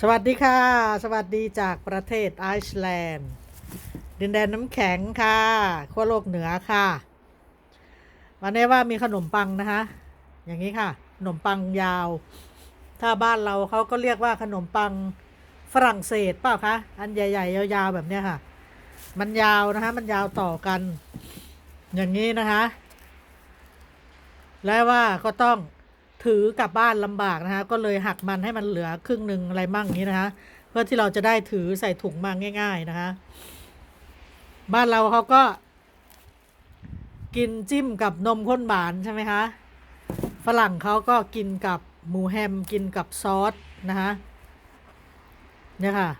สวัสดีค่ะ สวัสดีจากประเทศไอซ์แลนด์ ดินแดนน้ำแข็งค่ะขั้วโลกเหนือค่ะ วันนี้ว่ามีขนมปังนะคะ อย่างนี้ค่ะ ขนมปังยาว ถ้าบ้านเราเขาก็เรียกว่าขนมปังฝรั่งเศสเปล่าคะ อันใหญ่ ๆ ยาวๆแบบเนี้ยค่ะ มันยาวนะคะ มันยาวต่อกัน อย่างนี้นะคะ และว่าก็ต้อง ถือกลับบ้านลำบากนะคะ ก็เลยหักมันให้มันเหลือครึ่งหนึ่งอะไรมั่งอย่างนี้นะคะ เพื่อที่เราจะได้ถือใส่ถุงมาง่าย ๆนะคะ บ้านเราเขาก็ กินจิ้มกับนมข้นหวานใช่ไหมคะฝรั่งเขาก็กินกับหมูแฮมกินกับซอสนะคะเนี่ยค่ะ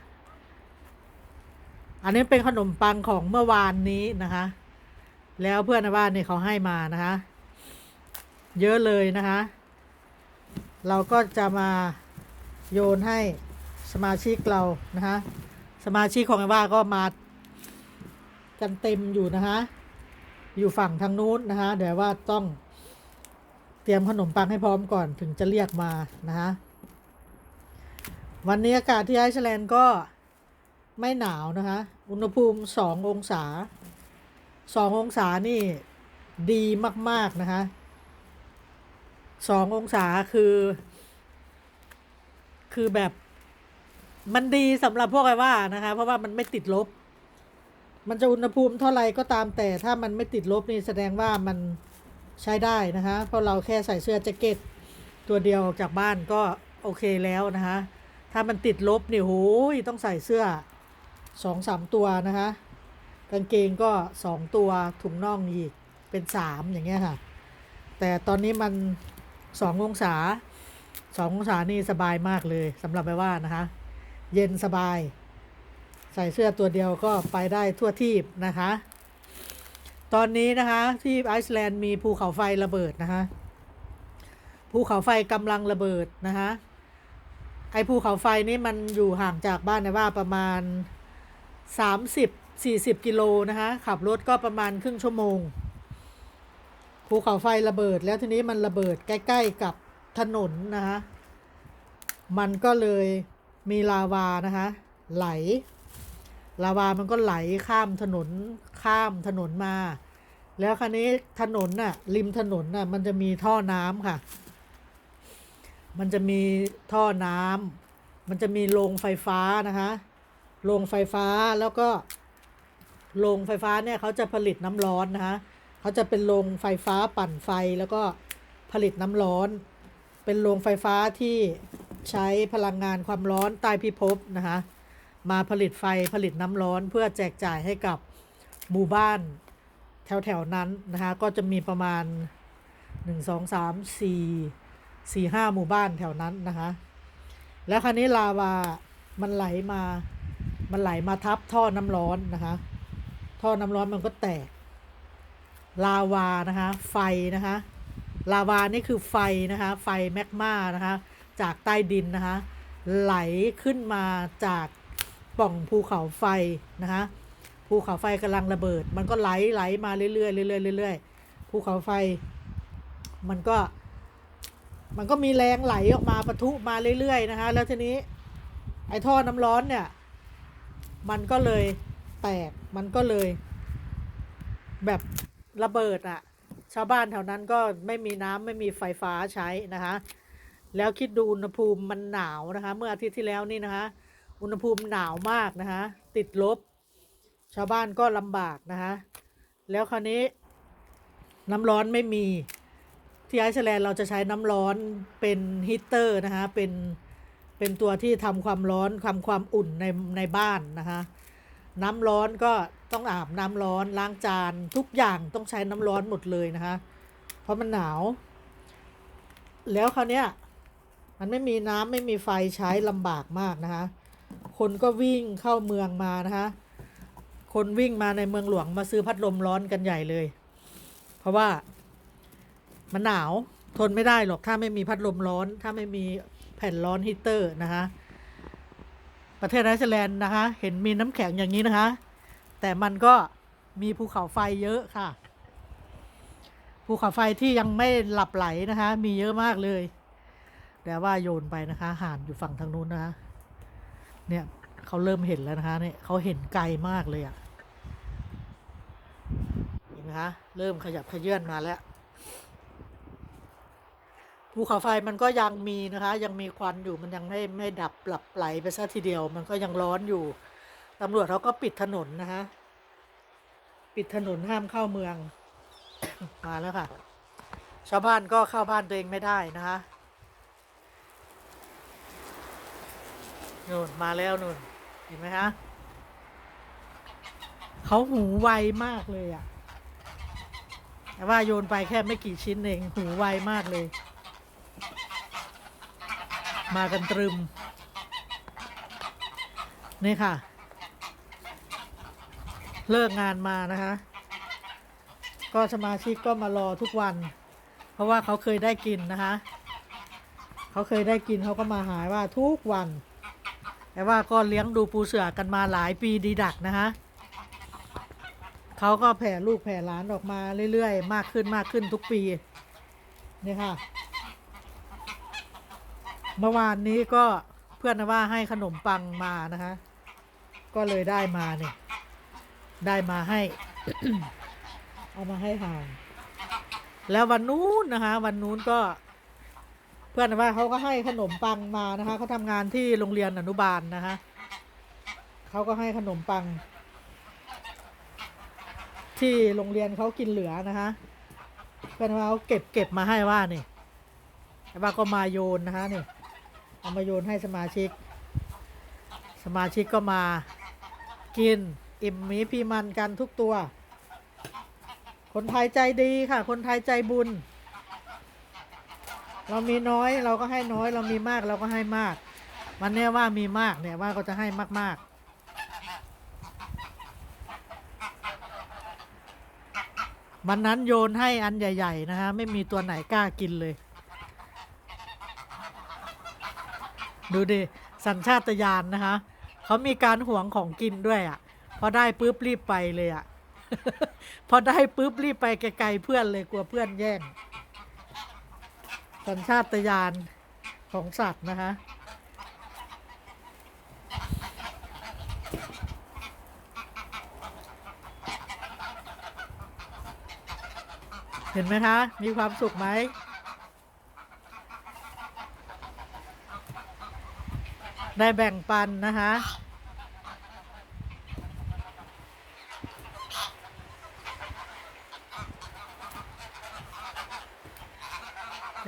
อันนี้เป็นขนมปังของเมื่อวานนี้นะคะ แล้วเพื่อนในบ้านเนี่ยเขาให้มานะคะ เยอะเลยนะคะ เราก็จะมาโยนให้สมาชิกเรานะคะสมาชิกของไอ้ว่าก็มากันเต็มอยู่นะคะอยู่ฝั่งทางนู้นนะคะเดี๋ยวว่าต้องเตรียมขนมปังให้พร้อมก่อนถึงจะเรียกมานะคะวันนี้อากาศที่ไอซ์แลนด์ก็ไม่หนาวนะคะอุณหภูมิสององศาสององศานี่ดีมาก ๆ นะคะ สององศาคือ คือแบบมันดีสำหรับพวกไอ้ว่านะคะ เพราะว่ามันไม่ติดลบ มันจะอุณหภูมิเท่าไรก็ตามแต่ถ้ามันไม่ติดลบนี่แสดงว่ามันใช้ได้นะคะ เพราะเราแค่ใส่เสื้อแจ็คเก็ตตัวเดียวออกจากบ้านก็โอเคแล้วนะคะ ถ้ามันติดลบนี่โหยต้องใส่เสื้อสองสามตัวนะคะ กางเกงก็สองตัวถุงน่องอีกเป็นสามอย่างเงี้ยค่ะ แต่ตอนนี้มัน สององศาสององศานี่สบายมากเลยสำหรับไปว่านะคะ เย็นสบาย ใส่เสื้อตัวเดียวก็ไปได้ทั่วทีบนะคะ ตอนนี้นะคะที่ไอซ์แลนด์มีภูเขาไฟระเบิดนะคะภูเขาไฟกำลังระเบิดนะคะไอภูเขาไฟนี่มันอยู่ห่างจากบ้านในว่าประมาณ 30 40 กิโลนะคะขับรถก็ประมาณครึ่งชั่วโมง ภูเขาไฟระเบิดแล้วทีนี้มันระเบิดใกล้ ๆ กับถนนนะคะมันก็เลยมีลาวานะคะไหล ลาวามันก็ไหลข้ามถนนข้ามถนนมา แล้วคราวนี้ถนนน่ะริมถนนน่ะมันจะมีท่อน้ำค่ะ มันจะมีท่อน้ำมันจะมีโรงไฟฟ้านะคะโรงไฟฟ้าแล้วก็โรงไฟฟ้าเนี่ยเขาจะผลิตน้ำร้อนนะคะ เขาจะเป็นโรงไฟฟ้าปั่นไฟแล้วก็ผลิตน้ำร้อน เป็นโรงไฟฟ้าที่ใช้พลังงานความร้อนใต้พิภพนะคะมาผลิตไฟผลิตน้ำร้อนเพื่อแจกจ่ายให้กับหมู่บ้านแถวๆนั้นนะคะก็จะมีประมาณ 1 2 3 4 4 5หมู่บ้านแถวนั้นนะคะแล้วคราวนี้ลาวามันไหลมา มันไหลมาทับท่อน้ำร้อนนะคะ ท่อน้ำร้อนมันก็แตก ลาวานะคะไฟนะคะลาวานี่คือไฟนะคะไฟแมกมานะคะจากใต้ดินนะคะไหลขึ้นมาจากป่องภูเขาไฟนะคะภูเขาไฟกำลังระเบิด มันก็ไหลไหลมาเรื่อยๆเรื่อยๆเรื่อยๆภูเขาไฟ มันก็ มันก็มีแรงไหลออกมาปะทุมาเรื่อยๆนะคะแล้วทีนี้ไอ้ท่อน้ำร้อนเนี่ย มันก็เลยแตกมันก็เลยแบบ ระเบิดอะ ชาวบ้านแถวนั้นก็ไม่มีน้ำไม่มีไฟฟ้าใช้นะคะ แล้วคิดดูอุณหภูมิมันหนาวนะคะ เมื่ออาทิตย์ที่แล้วนี่นะคะ อุณหภูมิหนาวมากนะคะ ติดลบ ชาวบ้านก็ลำบากนะคะ แล้วคราวนี้น้ำร้อนไม่มีที่ไอซ์แลนด์เราจะใช้น้ำร้อนเป็นฮีเตอร์นะคะเป็นเป็นตัวที่ทำความร้อนทำความอุ่นในในบ้านนะคะ น้ำร้อนก็ต้องอาบน้ำร้อนล้างจานทุกอย่างต้องใช้น้ำร้อนหมดเลยนะคะ เพราะมันหนาว แล้วคราวเนี้ยมันไม่มีน้ำไม่มีไฟใช้ลำบากมากนะคะ คนก็วิ่งเข้าเมืองมานะคะ คนวิ่งมาในเมืองหลวงมาซื้อพัดลมร้อนกันใหญ่เลย เพราะว่ามันหนาวทนไม่ได้หรอกถ้าไม่มีพัดลมร้อน ถ้าไม่มีแผ่นร้อนฮีตเตอร์นะคะ ประเทศไอซ์แลนด์นะคะ เห็นมีน้ำแข็งอย่างนี้นะคะ แต่มันก็มีภูเขาไฟเยอะค่ะ ภูเขาไฟที่ยังไม่หลับไหลนะคะ มีเยอะมากเลย แต่ว่าโยนไปนะคะห่านอยู่ฝั่งทางนู้นนะคะ เนี่ยเขาเริ่มเห็นแล้วนะคะเนี่ยเขาเห็นไกลมากเลยอะ่ะเห็นไหมคะเริ่มขยับขยื่นมาแล้ว ภูเขาไฟมันก็ยังมีนะคะ ยังมีควันอยู่มันยังไม่ไม่ดับหลับไหลไปซะทีเดียว มันก็ยังร้อนอยู่ตำรวจเขาก็ปิดถนนนะคะ ปิดถนนห้ามเข้าเมือง มาแล้วค่ะ ชาวบ้านก็เข้าบ้านตัวเองไม่ได้นะคะนู่นมาแล้วนู่นเห็นไหมคะเขาหูไวมากเลยอะแต่ว่าโยนไปแค่ไม่กี่ชิ้นเอง หูไวมากเลย มากันตรึม นี่ค่ะ เลิกงานมานะคะ ก็สมาชิกก็มารอทุกวัน เพราะว่าเขาเคยได้กินนะคะ เขาเคยได้กินเขาก็มาหายว่าทุกวัน แต่ว่าก็เลี้ยงดูปูเสือกันมาหลายปีดีดักนะคะเขาก็แผ่ลูกแผ่หลานออกมาเรื่อยๆ มากขึ้นมากขึ้นทุกปี นี่ค่ะ เมื่อวานนี้ก็เพื่อนว่าให้ขนมปังมานะคะก็เลยได้มาเนี่ย ได้มาให้ เอามาให้ห่าง แล้ววันนู้นนะคะ วันนู้นก็ เพื่อนว่าเขาก็ให้ขนมปังมานะคะเขาทำงานที่โรงเรียนอนุบาลนะคะเขาก็ให้ขนมปัง ที่โรงเรียนเขากินเหลือนะคะเพื่อนว่าเขาเก็บเก็บมาให้ว่านี่ว่าก็มาโยนนะคะนี่ เอามาโยนให้สมาชิก สมาชิกก็มากินอิ่มมีพีมันกันทุกตัว คนไทยใจดีค่ะ คนไทยใจบุญ เรามีน้อยเราก็ให้น้อยเรามีมากเราก็ให้มากวันเนี้ยว่ามีมากเนี่ยว่าก็จะให้มาก ๆวันนั้นโยนให้อันใหญ่ ๆ นะคะไม่มีตัวไหนกล้ากินเลย ดูดิ สัญชาตญาณนะคะเขามีการหวงของกินด้วยอะ่ะ พอได้ปุ๊บรีบไปเลยอะ่ะ พอได้ปุ๊บรีบไปไกลๆเพื่อนเลยกลัวเพื่อนแย่งสัญชาตญาณของสัตว์นะคะเห็นไหมคะ มีความสุขไหม ได้แบ่งปันนะคะ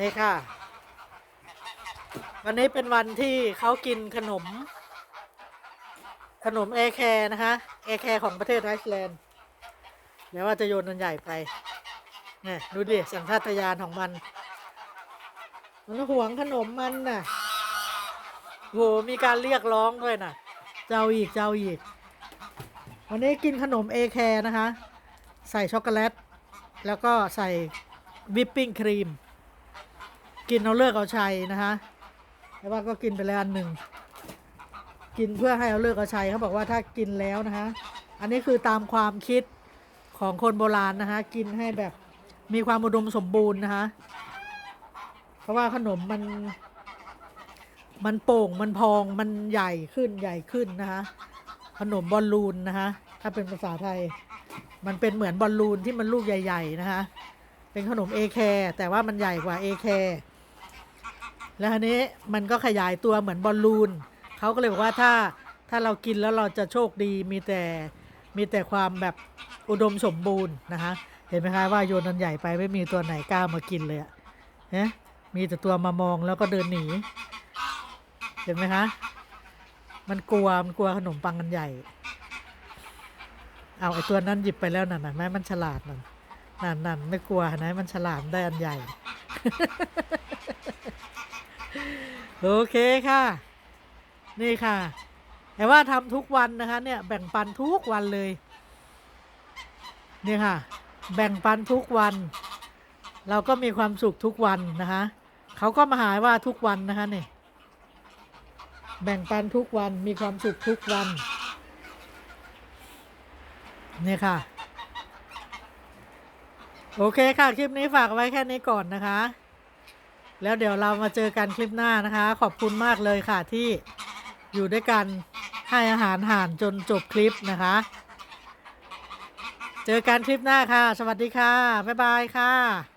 นี่ค่ะ วันนี้เป็นวันที่เขากินขนม ขนมเอแคร์นะคะเอแคร์ของประเทศไอซ์แลนด์เดี๋ยวว่าจะโยนมันใหญ่ไปเนี่ยดูดิสัญชาตญาณของมัน มันหวงขนมมันน่ะ โหมีการเรียกร้องด้วยนะเจ้าอีกเจ้าอีก วันนี้กินขนมเอแคร์นะคะ ใส่ช็อกโกแลต แล้วก็ใส่วิปปิ้งครีม กินเอาเลือกเอาชัยนะคะแต่ว่าก็กินไปแล้วอันหนึ่ง กินเพื่อให้เอาเลือกเอาชัยเขาบอกว่าถ้ากินแล้วนะคะ อันนี้คือตามความคิดของคนโบราณนะคะกินให้แบบมีความอุดมสมบูรณ์นะคะ เพราะว่าขนมมัน มันโป่งมันพองมันใหญ่ขึ้นใหญ่ขึ้นนะคะขนมบอลลูนนะคะถ้าเป็นภาษาไทย มันเป็นเหมือนบอลลูนที่มันลูกใหญ่ ๆ นะคะเป็นขนมเอแคร์แต่ว่ามันใหญ่กว่าเอแคร์แล้วทีนี้มันก็ขยายตัวเหมือนบอลลูนเขาก็เลยบอกว่าถ้าถ้าเรากินแล้วเราจะโชคดีมีแต่มีแต่ความแบบอุดมสมบูรณ์นะคะเห็นไหมคะว่าโยนนันใหญ่ไปไม่มีตัวไหนกล้ามากินเลยอะฮะมีแต่ตัวมามองแล้วก็เดินหนี เห็นไหมคะ มันกลัว มันกลัวขนมปังกันใหญ่ เอาไอตัวนั้นหยิบไปแล้วนั่นน่ะแม่มันฉลาดนั่นนั่นนั่นไม่กลัวนะมันฉลาดได้อันใหญ่ โอเคค่ะ นี่ค่ะ แต่ว่าทำทุกวันนะคะ เนี่ย แบ่งปันทุกวันเลย เนี่ยค่ะ แบ่งปันทุกวัน เราก็มีความสุขทุกวันนะคะ เขาก็มาหาว่าทุกวันนะคะเนี่ย แบ่งปันทุกวันมีความสุขทุกวันเนี่ยค่ะ โอเคค่ะ คลิปนี้ฝากไว้แค่นี้ก่อนนะคะ แล้วเดี๋ยวเรามาเจอกันคลิปหน้านะคะ ขอบคุณมากเลยค่ะที่อยู่ด้วยกันให้อาหารห่านจนจบคลิปนะคะ เจอกันคลิปหน้าค่ะ สวัสดีค่ะ บ๊ายบายค่ะ